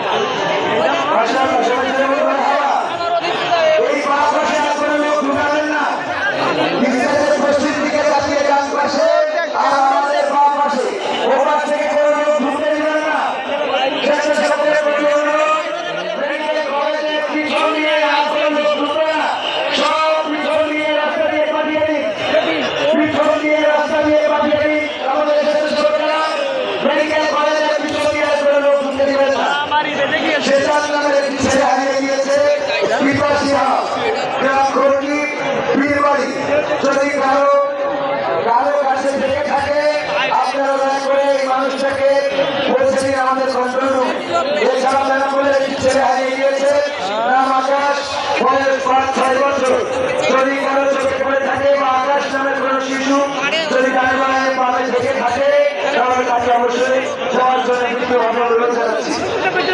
Thank you. শেষান নামের একটি ছেলে হারিয়ে গিয়েছে খড়কি পীরবাড়ি। যদি কারও কাছে থেকে, আপনারা দয়া করে এই মানুষটাকে বলছে দিন আমাদের কন্ট্রোল এছাড়া বেনাপোলের একটি ছেলে হারিয়ে গিয়েছে নাম আকাশ বয়স পাঁচ ছয় বছর যদি কারও চোখে পড়ে থাকে বা আকাশ নামের কোনো শিশু যদি গাড়ি বাড়ায় পাবে থেকে থাকে তাহলে তাকে অবশ্যই যাওয়ার জন্য কিন্তু আমরা অনুরোধ জানাচ্ছি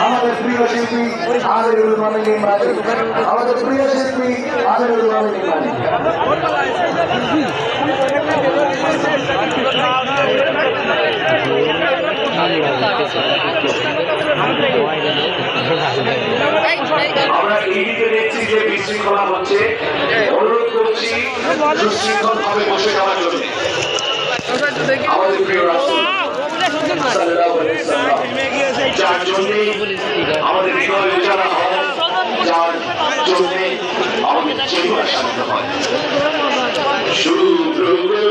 আমাদের প্রিয় শিল্পী মামিনী মালিক আমাদের প্রিয় শিল্পী মামিনী মালিক আমরা টিভিতে দেখছি যে বিশৃঙ্খলা হচ্ছে অনুরোধ করছি সুশৃঙ্খল ভাবে বসে যাওয়ার জন্য আমাদের প্রিয় রাষ্ট্র যার জন্যে আমাদের হৃদয় যার জন্যে শুক্র